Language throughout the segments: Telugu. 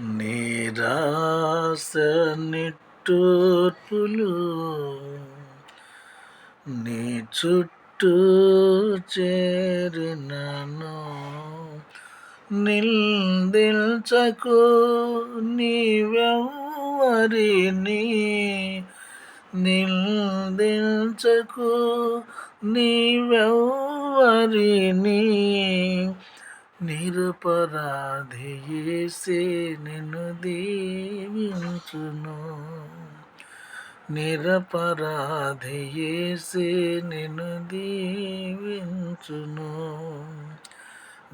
నిరాశ నిట్టూర్పులు నీ చుట్టూ చేరినను. నిల్దిల్చకు నీవెవ్వరిని నిల్దిల్చకు నీవెవ్వరిని. నిరపరాధియేసే నిన్ను దీవించును. నిరపరాధియేసే నిన్ను దీవించును.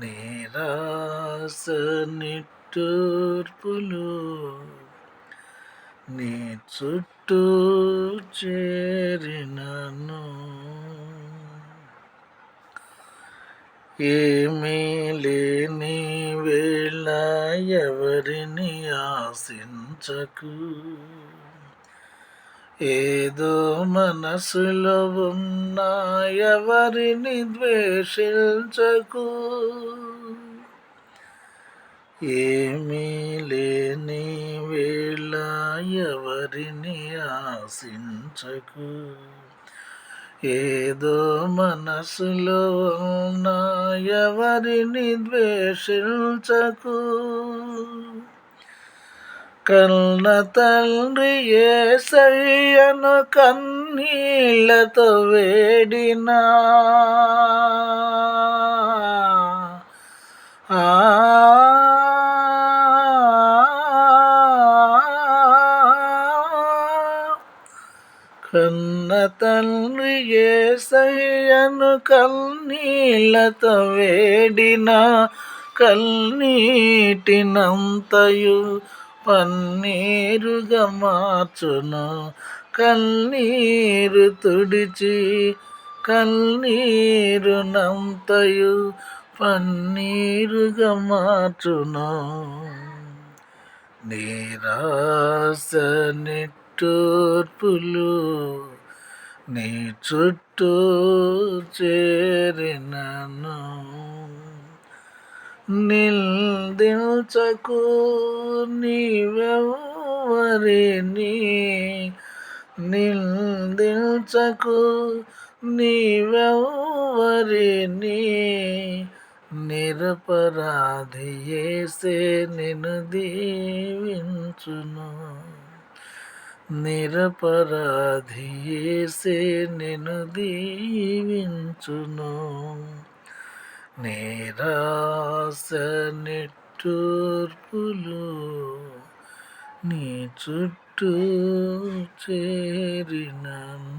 నిరాశ నిట్టూర్పులు నీ చుట్టూ చేరినను. ఏమీ లేని వేళ ఎవరిని ఆశించకు. ఏదో మనసులో ఉన్న ఎవరిని ద్వేషించకు. ఏమీ లేని వేళ ఎవరిని ఆశించకు. ఏదో మనసులో ఉన్న ఎవరిని ద్వేషించకు. కన్న తండ్రి సయ్యను కన్నీలతో వేడినా. ఆ. కన్న తండ్రి ఏసయ్యను కల్నీలతో వేడిన కల్నీటినంతయు పన్నీరుగా మార్చును. కల్నీరు తుడిచి కల్నీరునంతయు పన్నీరుగా మార్చును. నిరాశ నిట్టూర్పులు నీ చుట్టూ చేరినను. నిల్దించకు నీవెవరిని నిల్దించకు నీవెవరిని నిరపరాధి చేసే నిన్ను దీవించును. నిరపరాధి నేను దీవించును. నిరాశ నిట్టూర్పులు నీ చుట్టూ చేరినను.